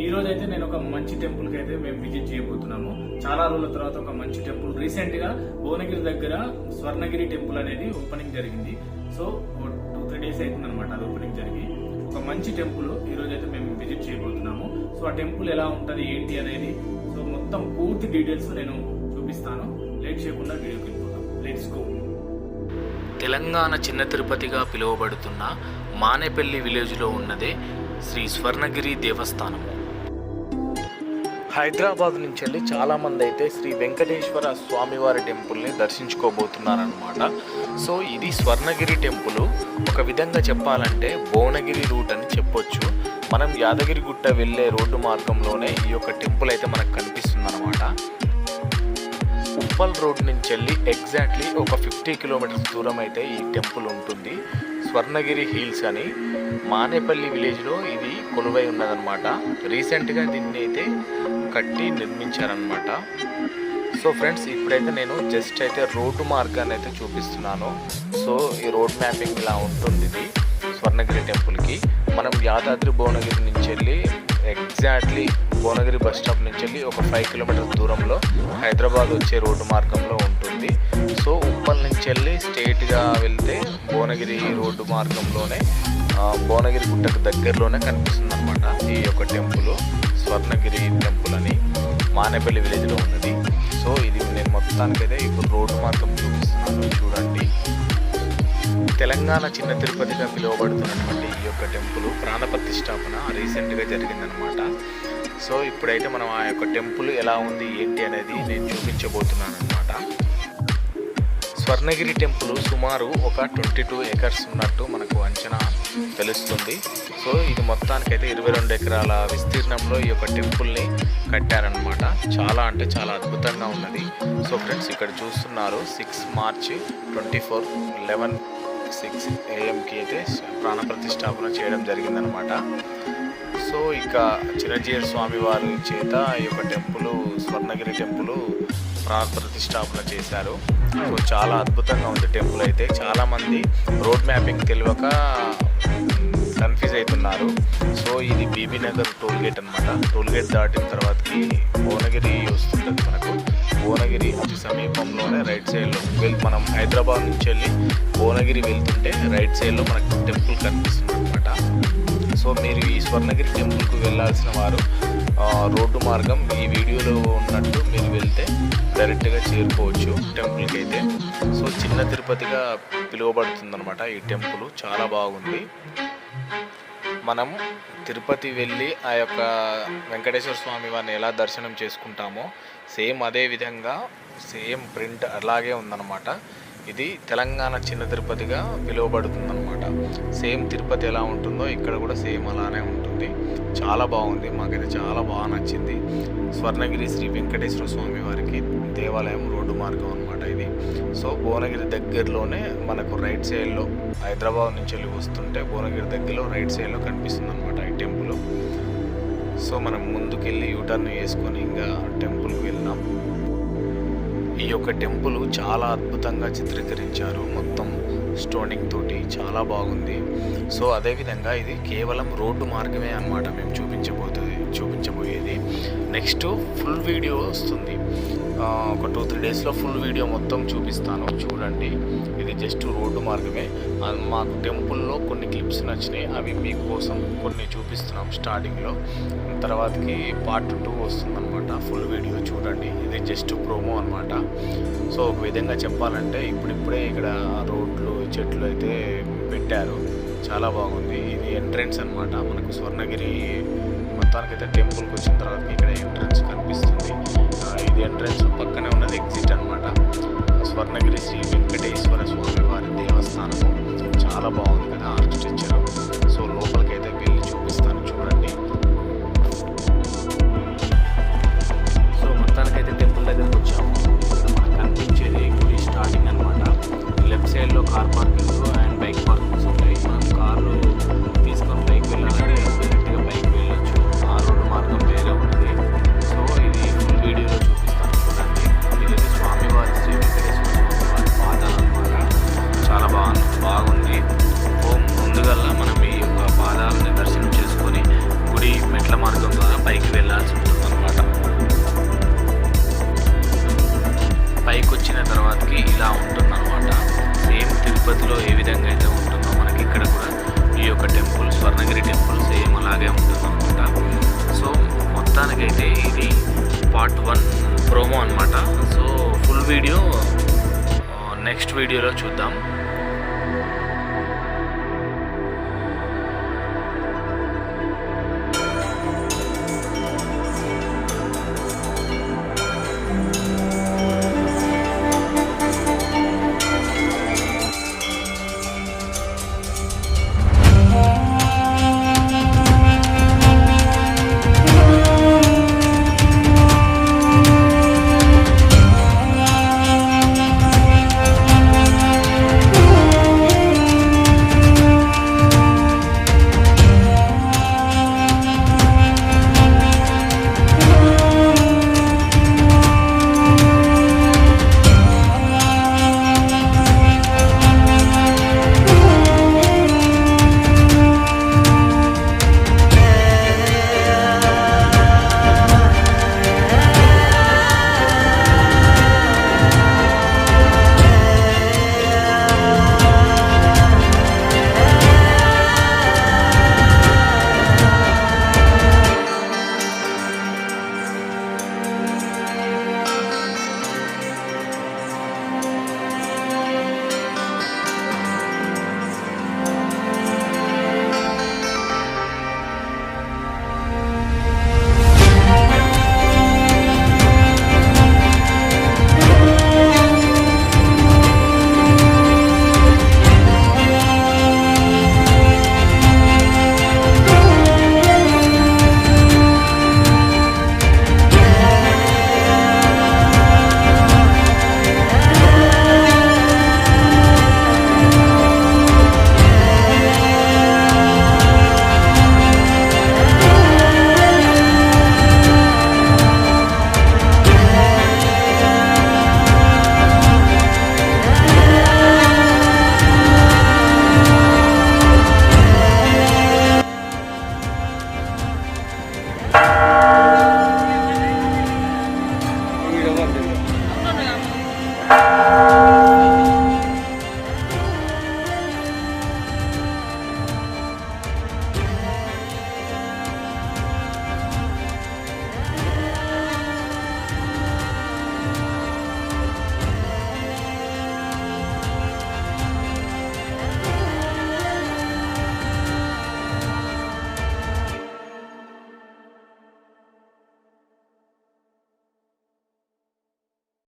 ఈ రోజు అయితే నేను ఒక మంచి టెంపుల్కి అయితే మేము విజిట్ చేయబోతున్నాము. చాలా రోజుల తర్వాత ఒక మంచి టెంపుల్ రీసెంట్గా భువనగిరి దగ్గర స్వర్ణగిరి టెంపుల్ అనేది ఓపెనింగ్ జరిగింది. సో టూ త్రీ డేస్ అవుతుంది అనమాట అది ఓపెనింగ్ జరిగి. ఒక మంచి టెంపుల్ ఈ రోజు అయితే మేము విజిట్ చేయబోతున్నాము. సో ఆ టెంపుల్ ఎలా ఉంటుంది ఏంటి అనేది సో మొత్తం పూర్తి డీటెయిల్స్ నేను చూపిస్తాను. లేట్ చేయకుండా వీడియోకి వెళ్ళిపోతాం లెట్స్ గో తెలంగాణ చిన్న తిరుపతిగా పిలువబడుతున్న మానేపల్లి విలేజ్లో ఉన్నదే శ్రీ స్వర్ణగిరి దేవస్థానము. హైదరాబాద్ నుంచి వెళ్ళి చాలామంది అయితే శ్రీ వెంకటేశ్వర స్వామివారి టెంపుల్ని దర్శించుకోబోతున్నారనమాట సో ఇది స్వర్ణగిరి టెంపుల్. ఒక విధంగా చెప్పాలంటే భువనగిరి రూట్ అని చెప్పొచ్చు. మనం యాదగిరిగుట్ట వెళ్ళే రోడ్డు మార్గంలోనే ఈ యొక్క టెంపుల్ అయితే మనకు కనిపిస్తుంది అనమాట ఉప్పల్ రోడ్ నుంచి వెళ్ళి ఎగ్జాక్ట్లీ ఒక ఫిఫ్టీ కిలోమీటర్స్ దూరం అయితే ఈ టెంపుల్ ఉంటుంది. స్వర్ణగిరి హిల్స్ అని మానేపల్లి విలేజ్లో ఇది కొలువై ఉన్నదన్నమాట. రీసెంట్గా దీన్ని అయితే కట్టి నిర్మించారనమాట సో ఫ్రెండ్స్ ఇప్పుడైతే నేను జస్ట్ అయితే రోడ్డు మార్గాన్ని అయితే చూపిస్తున్నాను. సో ఈ రోడ్ మ్యాపింగ్ ఇలా ఉంటుంది ఇది స్వర్ణగిరి టెంపుల్కి. మనం యాదాద్రి భువనగిరి నుంచి వెళ్ళి ఎగ్జాక్ట్లీ భువనగిరి బస్ స్టాప్ నుంచి వెళ్ళి ఒక ఫైవ్ కిలోమీటర్స్ దూరంలో హైదరాబాద్ వచ్చే రోడ్డు మార్గంలో ఉంటుంది. సో ఉప్పల్ నుంచి వెళ్ళి స్ట్రైట్గా వెళ్తే భువనగిరి రోడ్డు మార్గంలోనే భువనగిరి గుట్టకు దగ్గరలోనే కనిపిస్తుంది అనమాట ఈ యొక్క టెంపుల్. స్వర్ణగిరి టెంపుల్ అని మానేపల్లి విలేజ్లో ఉన్నది. సో ఇది నేను మొత్తానికైతే ఇప్పుడు రోడ్డు మార్గం చూపిస్తున్నాను. చూడండి. తెలంగాణ చిన్న తిరుపతిగా పిలువబడుతున్నటువంటి ఈ యొక్క టెంపుల్ ప్రాణ ప్రతిష్టాపన రీసెంట్గా జరిగిందనమాట సో ఇప్పుడైతే మనం ఆ యొక్క టెంపుల్ ఎలా ఉంది ఏంటి అనేది నేను చూపించబోతున్నాను స్వర్ణగిరి టెంపుల్ సుమారు ఒక ట్వంటీ టూ ఎకర్స్ ఉన్నట్టు మనకు అంచనా తెలుస్తుంది. సో ఇది మొత్తానికైతే ఇరవై రెండు ఎకరాల విస్తీర్ణంలో ఈ యొక్క టెంపుల్ని కట్టారనమాట చాలా అంటే చాలా అద్భుతంగా ఉన్నది. సో ఫ్రెండ్స్ ఇక్కడ చూస్తున్నారు six March twenty four eleven six ఏఎంకి అయితే ప్రాణ ప్రతిష్టాపన చేయడం జరిగిందనమాట సో ఇక చిరంజీవి స్వామి వారి చేత ఈ యొక్క టెంపుల్ స్వర్ణగిరి టెంపుల్ ప్రాణ ప్రతిష్టాపన చేశారు. సో చాలా అద్భుతంగా ఉంది టెంపుల్ అయితే. చాలామంది రోడ్ మ్యాపింగ్ తెలియక కన్ఫ్యూజ్ అవుతున్నారు. సో ఇది బీబీ నగర్ టోల్ గేట్ అనమాట టోల్ గేట్ దాటిన తర్వాతకి భువనగిరి వస్తుంటుంది మనకు. భువనగిరి అతి సమీపంలోనే రైట్ సైడ్లో వెళ్ళి మనం హైదరాబాద్ నుంచి వెళ్ళి భువనగిరి వెళ్తుంటే రైట్ సైడ్లో మనకు టెంపుల్ కనిపిస్తుంది అనమాట సో మీరు ఈ స్వర్ణగిరి టెంపుల్కు వెళ్ళాల్సిన వారు రోడ్డు మార్గం ఈ వీడియోలో ఉన్నట్టు మీరు వెళ్తే డైరెక్ట్గా చేరుకోవచ్చు టెంపుల్కి అయితే సో చిన్న తిరుపతిగా పిలువబడుతుందనమాట ఈ టెంపుల్. చాలా బాగుంది. మనం తిరుపతి వెళ్ళి ఆ యొక్క వెంకటేశ్వర స్వామి వారిని ఎలా దర్శనం చేసుకుంటామో సేమ్ అదే విధంగా సేమ్ ప్రింట్ అలాగే ఉందన్నమాట. ఇది తెలంగాణ చిన్న తిరుపతిగా పిలువబడుతుందన్నమాట. సేమ్ తిరుపతి ఎలా ఉంటుందో ఇక్కడ కూడా సేమ్ అలానే ఉంటుంది. చాలా బాగుంది. మాకైతే చాలా బాగా నచ్చింది. స్వర్ణగిరి శ్రీ వెంకటేశ్వర స్వామి వారికి దేవాలయం రోడ్డు మార్గం అనమాట ఇది. సో భువనగిరి దగ్గరలోనే మనకు రైట్ సైడ్లో హైదరాబాద్ నుంచి వెళ్ళి వస్తుంటే భువనగిరి దగ్గరలో రైట్ సైడ్లో కనిపిస్తుంది అనమాట ఈ టెంపుల్. సో మనం ముందుకెళ్ళి యూటర్న్ వేసుకొని ఇంకా టెంపుల్కి వెళ్ళినాం ఈ యొక్క టెంపుల్ చాలా అద్భుతంగా చిత్రీకరించారు. మొత్తం స్టోనింగ్ తోటి చాలా బాగుంది. సో అదేవిధంగా ఇది కేవలం రోడ్డు మార్గమే అన్నమాట మేము చూపించబోతుంది. చూపించబోయేది. నెక్స్ట్ ఫుల్ వీడియో వస్తుంది. ఒక టూ త్రీ డేస్లో ఫుల్ వీడియో మొత్తం చూపిస్తాను. చూడండి. ఇది జస్ట్ రోడ్డు మార్గమే. మాకు టెంపుల్లో కొన్ని క్లిప్స్ నచ్చినాయి. అవి మీకోసం కొన్ని చూపిస్తున్నాం స్టార్టింగ్లో తర్వాతకి పార్ట్ టూ వస్తుందన్నమాట. ఫుల్ వీడియో చూడండి. ఇది జస్ట్ ప్రోమో అనమాట సో ఒక విధంగా చెప్పాలంటే ఇప్పుడిప్పుడే ఇక్కడ రోడ్లు చెట్లు అయితే పెట్టారు. చాలా బాగుంది. ఇది ఎంట్రన్స్ అనమాట మనకు స్వర్ణగిరి మొత్తానికైతే టెంపుల్కి వచ్చిన తర్వాత ఇక్కడ ఎంట్రన్స్ కనిపిస్తుంది. ఆ, ఇది ఎంట్రన్స్ పక్కనే ఉన్నది ఎగ్జిట్ అనమాట స్వర్ణగిరి శ్రీ వెంకటేశ్వర స్వామి వారి దేవస్థానము. చాలా బాగుంది కదా ఆర్కిటెక్చర్ పార్ట్ వన్ ప్రోమో అనమాట సో ఫుల్ వీడియో నెక్స్ట్ వీడియోలో చూద్దాం. দেবে।